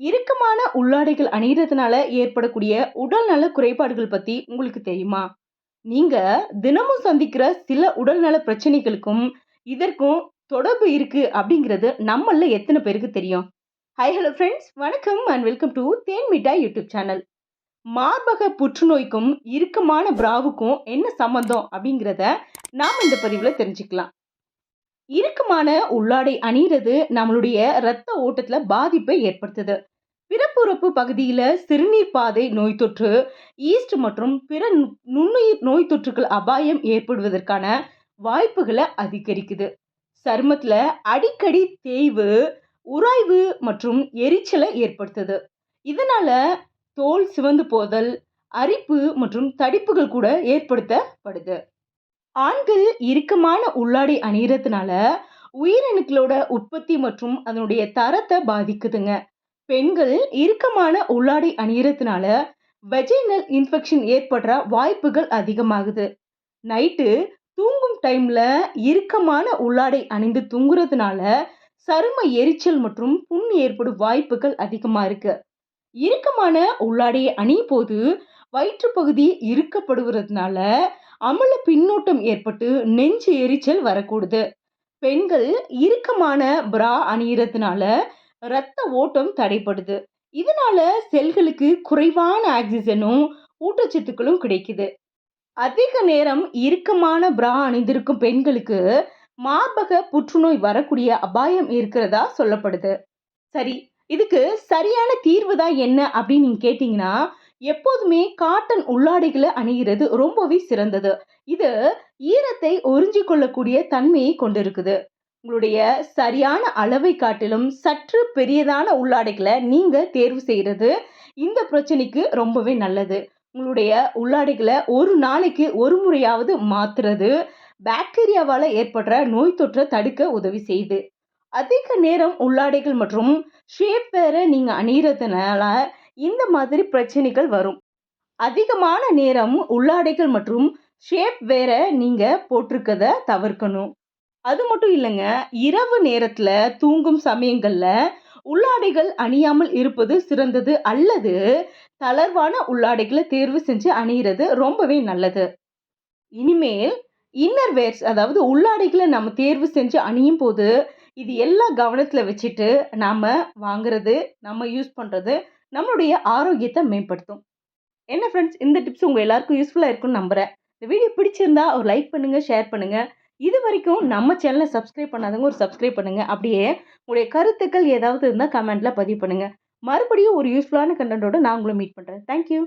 இறுக்கமான உள்ளாடைகள் அணிகிறதுனால ஏற்படக்கூடிய உடல்நல குறைபாடுகள் பத்தி உங்களுக்கு தெரியுமா? நீங்க தினமும் சந்திக்கிற சில உடல்நல பிரச்சனைகளுக்கும், இதற்கும் தொடர்பு இருக்கு அப்படிங்கிறது நம்மள எத்தனை பேருக்கு தெரியும்? ஹை ஹலோ ஃப்ரெண்ட்ஸ் வணக்கம் and welcome to Then Mittai YouTube channel. மார்பக புற்றுநோய்க்கும், இறுக்கமான பிராவுக்கும் என்ன சம்மந்தம் அப்படிங்கிறத நாம் இந்த பதிவில் தெரிஞ்சுக்கலாம். இறுக்கமான உள்ளாடை அணிகிறது நம்மளுடைய இரத்த ஓட்டத்தில் பாதிப்பை ஏற்படுத்துது. பிறப்புறுப்பு பகுதியில் சிறுநீர் பாதை நோய் தொற்று, ஈஸ்ட் மற்றும் பிற நு நுண்ணுயிர் நோய் தொற்றுகள் அபாயம் ஏற்படுவதற்கான வாய்ப்புகளை அதிகரிக்குது. சருமத்தில் அடிக்கடி தேய்வு, உராய்வு மற்றும் எரிச்சலை ஏற்படுத்துது. இதனால தோல் சிவந்து போதல், அரிப்பு மற்றும் தடிப்புகள் கூட ஏற்படுத்தப்படுது. ஆண்கள் இறுக்கமான உள்ளாடை அணியறதுனால உயிரணுக்களோட உற்பத்தி மற்றும் அதனுடைய தரத்தை பாதிக்குதுங்க. பெண்கள் இறுக்கமான உள்ளாடை அணியறதுனால வெஜைனல் இன்ஃபெக்ஷன் ஏற்படுற வாய்ப்புகள் அதிகமாகுது. நைட்டு தூங்கும் டைம்ல இறுக்கமான உள்ளாடை அணிந்து தூங்குறதுனால சரும எரிச்சல் மற்றும் புண் ஏற்படும் வாய்ப்புகள் அதிகமாக இருக்கு. இறுக்கமான உள்ளாடையை அணியும் போது வயிற்றுப்பகுதி இறுக்கப்படுகிறதுனால அமல பின்னூட்டம் ஏற்பட்டு நெஞ்சு எரிச்சல் வரக்கூடுது. பெண்கள் இறுக்கமான பிரா அணியறதுனால இரத்த ஓட்டம் தடைப்படுது. இதனால செல்களுக்கு குறைவான ஆக்சிஜனும் ஊட்டச்சத்துக்களும் கிடைக்குது. அதிக நேரம் இறுக்கமான பிரா அணிந்திருக்கும் பெண்களுக்கு மார்பக புற்றுநோய் வரக்கூடிய அபாயம் இருக்கிறதா சொல்லப்படுது. சரி, இதுக்கு சரியான தீர்வு தான் என்ன அப்படின்னு நீங்க கேட்டீங்கன்னா, எப்போதுமே காட்டன் உள்ளாடைகளை அணிகிறது ரொம்பவே சிறந்தது. இது ஈரத்தை உறிஞ்சிக் கொள்ளக்கூடிய தன்மையை கொண்டிருக்குது. உங்களுடைய சரியான அளவை காட்டிலும் சற்று பெரியதான உள்ளாடைகளை நீங்கள் தேர்வு செய்கிறது இந்த பிரச்சனைக்கு ரொம்பவே நல்லது. உங்களுடைய உள்ளாடைகளை ஒரு நாளைக்கு ஒரு முறையாவது மாற்றுறது பாக்டீரியாவால் ஏற்படுற நோய் தொற்றை தடுக்க உதவி செய்யுது. அதிக நேரம் உள்ளாடைகள் மற்றும் ஷேப் வேற நீங்கள் அணிகிறதுனால இந்த மாதிரி பிரச்சனைகள் வரும். அதிகமான நேரம் உள்ளாடைகள் மற்றும் ஷேப் வேற நீங்கள் போட்டிருக்கத தவிர்க்கணும். அது மட்டும் இல்லைங்க இரவு நேரத்தில் தூங்கும் சமயங்களில் உள்ளாடைகள் அணியாமல் இருப்பது சிறந்தது அல்லது தளர்வான உள்ளாடைகளை தேர்வு செஞ்சு அணியிறது ரொம்பவே நல்லது. இனிமேல் இன்னர் வேர்ஸ் அதாவது உள்ளாடைகளை நம்ம தேர்வு செஞ்சு அணியும் போது இது எல்லாம் கவனத்தில் வச்சுட்டு நாம் வாங்குறது, நம்ம யூஸ் பண்ணுறது நம்மளுடைய ஆரோக்கியத்தை மேம்படுத்தும். என்ன ஃப்ரெண்ட்ஸ் இந்த டிப்ஸ் உங்கள் எல்லாருக்கும் யூஸ்ஃபுல்லாக இருக்கும்னு நம்புறேன். இந்த வீடியோ பிடிச்சிருந்தா ஒரு லைக் பண்ணுங்கள் ஷேர் பண்ணுங்கள் இது வரைக்கும் நம்ம சேனலை சப்ஸ்கிரைப் பண்ணாதவங்க ஒரு சப்ஸ்கிரைப் பண்ணுங்கள் அப்படியே உங்களுடைய கருத்துக்கள் ஏதாவது இருந்தால் கமெண்ட்டில் பதிவு பண்ணுங்கள் மறுபடியும் ஒரு யூஸ்ஃபுல்லான கண்டென்ட்டோடு நான் உங்களை மீட் பண்ணுறேன் தேங்க் யூ.